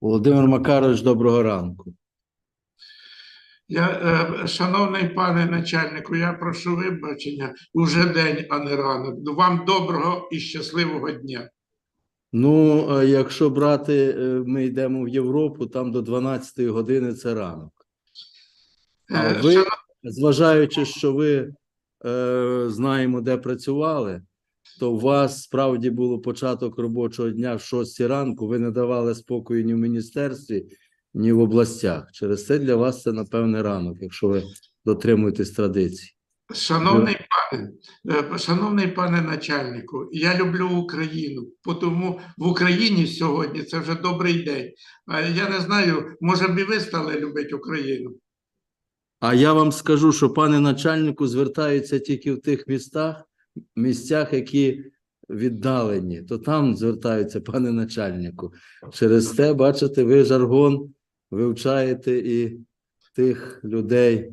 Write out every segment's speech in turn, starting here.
Володимир Макарович, доброго ранку. Я, е, шановний пане начальнику, я прошу вибачення. Уже день, а не ранок. Вам доброго і щасливого дня. Ну, е, якщо брати, е, ми йдемо в Європу, там до 12 години це ранок. А ви, зважаючи, що ви е, знаємо, де працювали, то у вас справді було початок робочого дня в 6 ранку. Ви не давали спокою ні в міністерстві, ні в областях. Через це для вас це, напевне, ранок, якщо ви дотримуєтесь традицій. Шановний пане, е, шановний пане начальнику, я люблю Україну, тому в Україні сьогодні це вже добрий день. Я не знаю, може б і ви стали любити Україну. А я вам скажу, що пане начальнику звертаються тільки в тих містах, місцях, які віддалені, то там звертаються, пане начальнику. Через те, бачите, ви жаргон вивчаєте і тих людей.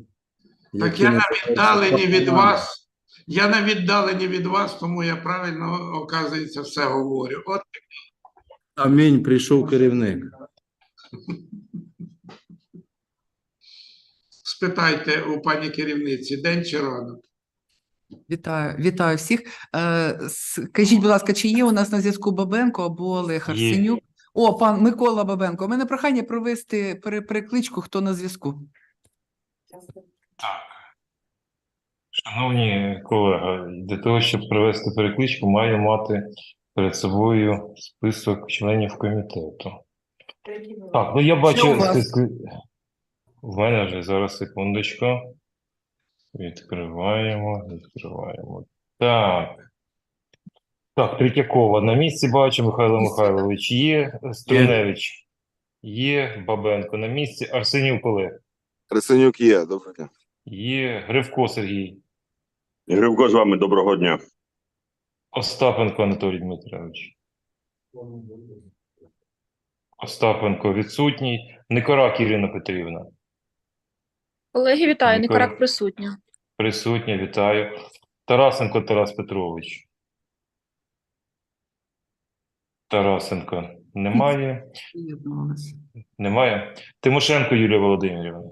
Так я на віддалені від вас. Я на віддалені від вас, тому я правильно, оказується, все говорю. От Амінь, прийшов керівник. спитайте у пані керівниці, день чи ранок. Вітаю, вітаю всіх. Е, Скажіть, будь ласка, чи є у нас на зв'язку Бабенко або Олег. Арсенюк? О, пан Микола Бабенко. У мене прохання провести перекличку, хто на зв'язку. Так. Шановні колеги, для того, щоб провести перекличку, маю мати перед собою список членів комітету. Так, ну я Що у. Мене вже зараз секундочку. Відкриваємо, відкриваємо. Так. Так, Третьякова на місці бачу, Михайло Михайлович є, Струневич є, Бабенко на місці, Арсенюк Олег Красенюк є, доброго дня. є, Гривко Сергій. Гривко з вами доброго дня. Остапенко Анатолій Дмитрович. Остапенко відсутній. Никорак Ірина Петрівна. Колеги, вітаю. Никорак присутня. Присутня, вітаю. Тарасенко Тарас Петрович. Тарасенко немає. Немає. Тимошенко Юлія Володимирівна.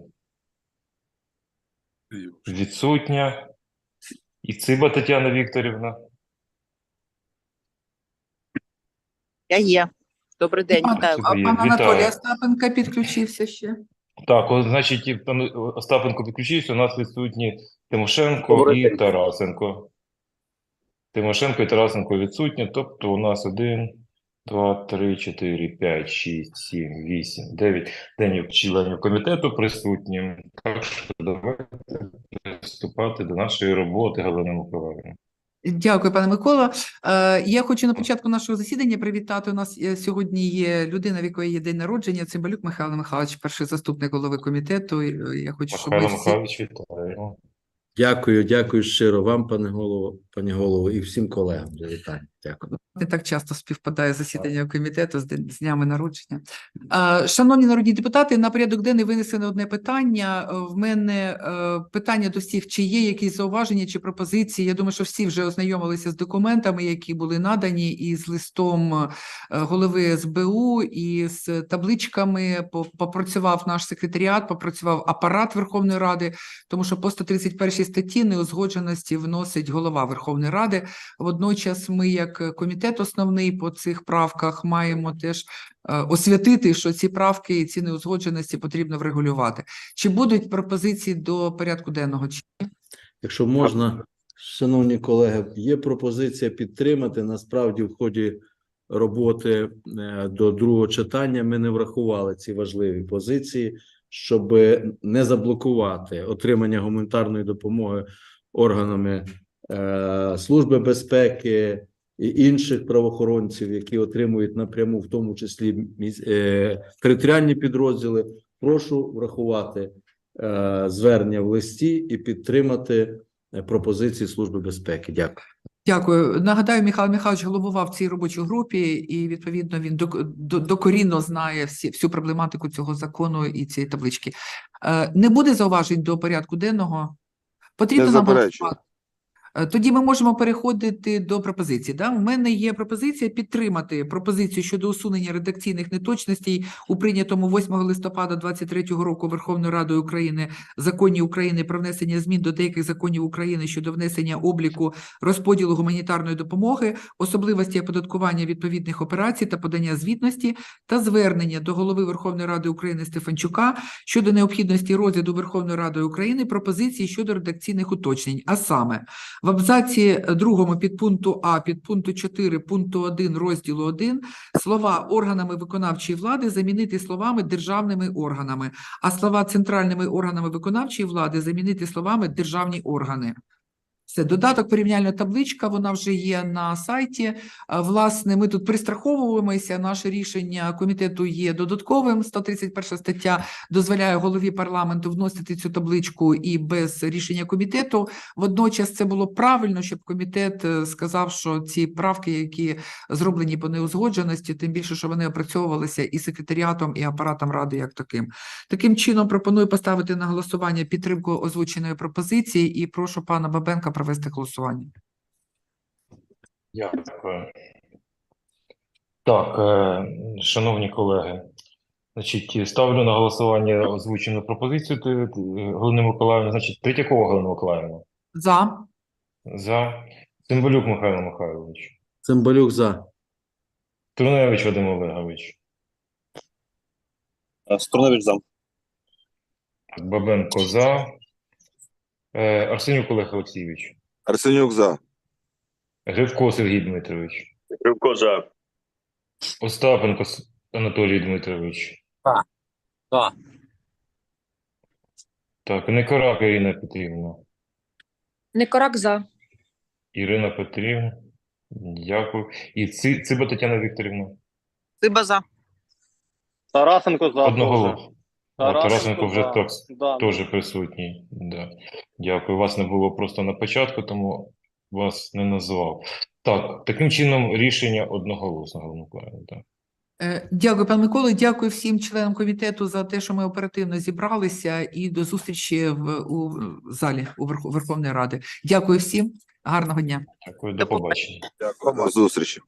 Відсутня. І Циба Тетяна Вікторівна. Я є. Добрий день, вітаю. пан Анатолій. Остапенко підключився ще. Так, от, значить, і пан Остапенко підключився, у нас відсутні Тимошенко Добрий і. Тарасенко. Тимошенко і Тарасенко відсутні, тобто у нас один, два, три, чотири, п'ять, шість, сім, вісім, дев'ять денів членів комітету присутні. Так що давайте приступати до нашої роботи, Галина Миколаївна. Дякую, пане Микола. Е, Я хочу на початку нашого засідання привітати. У нас е, сьогодні є людина, в якої є день народження. Цимбалюк Михайло Михайлович, перший заступник голови комітету. Е, Я хочу, щоб ми Михайло всі Михайлович, вітаю. Дякую, дякую щиро вам, пане голово, пані голово, і всім колегам за вітання. Дякую. Не так часто співпадає засідання комітету з, днями народження. Шановні народні депутати, на порядок денний винесено одне питання. В мене е, питання до всіх, чи є якісь зауваження чи пропозиції. Я думаю, що всі вже ознайомилися з документами, які були надані, і з листом е, голови СБУ, і з табличками. Попрацював наш секретаріат, попрацював апарат Верховної Ради, тому що по 131 статті неузгодженості вносить голова Верховної Ради. Водночас ми, як е, комітет основний по цих правках, маємо теж е, освятити, що ці правки і ці неузгодженості потрібно врегулювати. Чи будуть пропозиції до порядку денного? Чи Якщо можна, шановні колеги, є пропозиція підтримати. Насправді, в ході роботи е, до другого читання ми не врахували ці важливі позиції, щоб не заблокувати отримання гуманітарної допомоги органами Служби безпеки і інших правоохоронців, які отримують напряму, в тому числі е, територіальні підрозділи. Прошу врахувати е, звернення в листі і підтримати е, пропозиції Служби безпеки. Дякую. Дякую. Нагадаю, Михайло Михайлович головував цій робочій групі, і відповідно він док- докорінно знає всі, всю проблематику цього закону і цієї таблички. Е, Не буде зауважень до порядку денного. Потрібно Не нам голосувати. Е, Тоді ми можемо переходити до пропозицій. Да? У мене є пропозиція підтримати пропозицію щодо усунення редакційних неточностей у прийнятому 8 листопада 2023 року Верховною Радою України законі України про внесення змін до деяких законів України щодо внесення обліку розподілу гуманітарної допомоги, особливості оподаткування відповідних операцій та подання звітності та звернення до голови Верховної Ради України Стефанчука щодо необхідності розгляду Верховною Радою України пропозиції щодо редакційних уточнень. А саме в абзаці другому підпункту А підпункту 4 пункту 1 розділу 1 слова органами виконавчої влади замінити словами державними органами, а слова центральними органами виконавчої влади замінити словами державні органи. Це додаток порівняльна табличка, вона вже є на сайті. Власне, ми тут пристраховуємося. Наше рішення комітету є додатковим. 131 стаття дозволяє голові парламенту вносити цю табличку і без рішення комітету. Водночас це було правильно, щоб комітет е, сказав, що ці правки, які зроблені по неузгодженості, тим більше, що вони опрацьовувалися і секретаріатом, і апаратом ради як таким. Таким чином, пропоную поставити на голосування підтримку озвученої пропозиції і прошу пана Бабенка провести голосування. Дякую. Так, е, шановні колеги, значить, ставлю на голосування озвучену пропозицію Галини Миколаївни. Значить, Третьякова Галина Миколаївна. За. За. Цимбалюк Михайло Михайлович. Цимбалюк за. Труневич Вадим Олегович. Струнович за. Бабенко за. Е, Арсенюк Олег Олексійович. Арсенюк за. Гривко Сергій Дмитрович. Гривко за. Остапенко Анатолій Дмитрович. За. Так, Никорак Ірина Петрівна. Никорак за. Ірина Петрівна. Дякую. І Ци, Циба Тетяна Вікторівна. Циба за. Тарасенко за. Одноголосно. Тарасенко Тарасенко вже так Да. теж присутній. Да. Дякую. Вас не було просто на початку, тому вас не назвав. Так, таким чином рішення одноголосно, Галина Миколаївна, так. Е, Дякую, пан Микола. Дякую всім членам комітету за те, що ми оперативно зібралися, і до зустрічі в у в залі у Верховної Ради. Дякую всім. Гарного дня. Дякую, до До побачення. побачення. Дякую. До зустрічі.